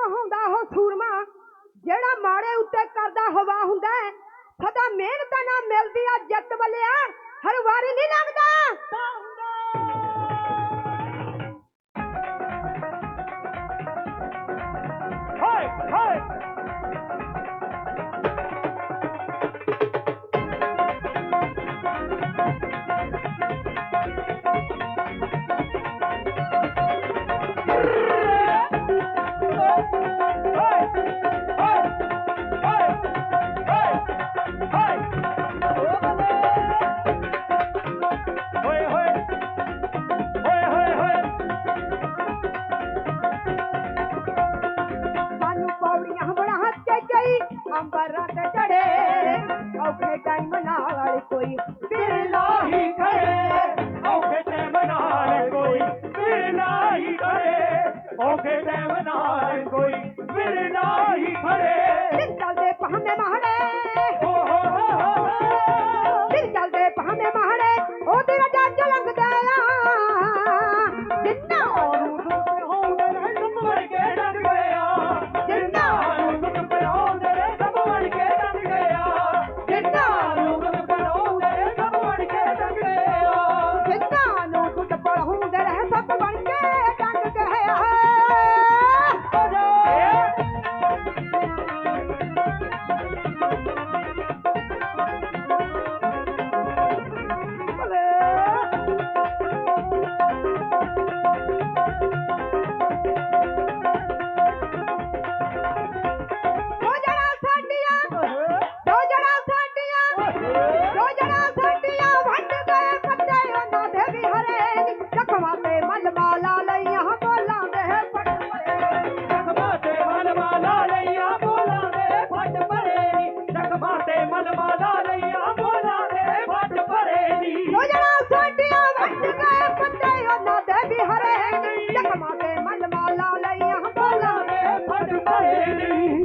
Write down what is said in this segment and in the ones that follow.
ਕਹਾਉਂਦਾ ਉਹ ਸੂਰਮਾ, ਜਿਹੜਾ ਮਾੜੇ ਉੱਤੇ ਕਰਦਾ ਹਵਾ ਹੁੰਦਾ ਹੈ, ਸਦਾ ਮਿਹਨਤ ਨਾਲ ਮਿਲਦੀ ਆ ਜੱਟ ਵੱਲਿਆ, ਹਰ ਵਾਰੀ ਨਹੀਂ ਲੱਗਦਾ घर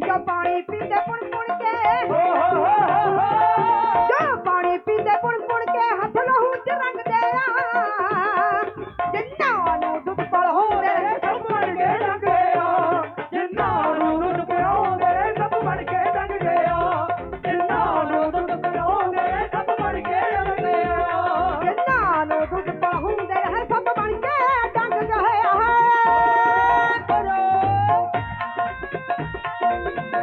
Goodbye.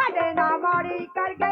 கடனா மாடி கற்க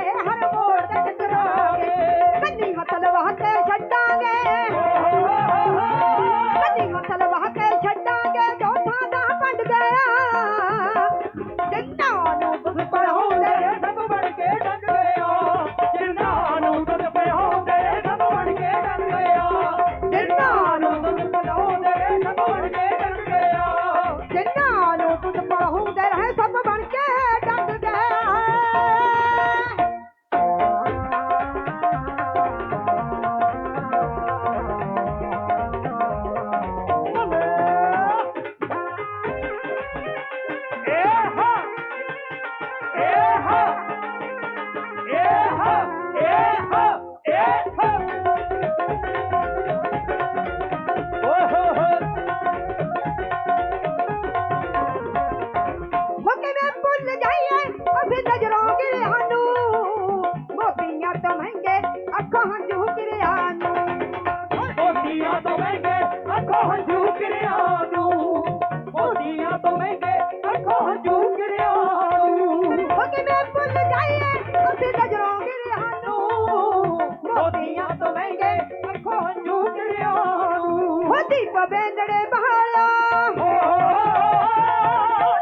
ਦੀਪ ਬੈਂਦੜੇ ਬਹਾਲਾ।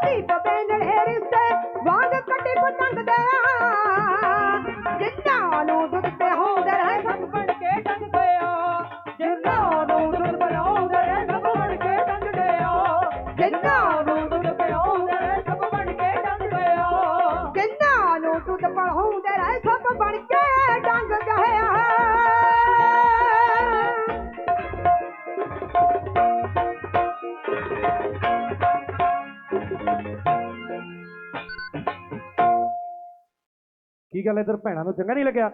ਦੀਪ ਬੈਂਦੜੇ ਰਿਸ਼ਤੇ ਵਾਂਗ ਕੱਟੇ ਪਤੰਗ ਦਾ ਜਿੰਨਾ ਨੂੰ ਗੱਲ ਇਧਰ ਭੈਣਾਂ ਨੂੰ ਚੰਗਾ ਨਹੀਂ ਲੱਗਿਆ।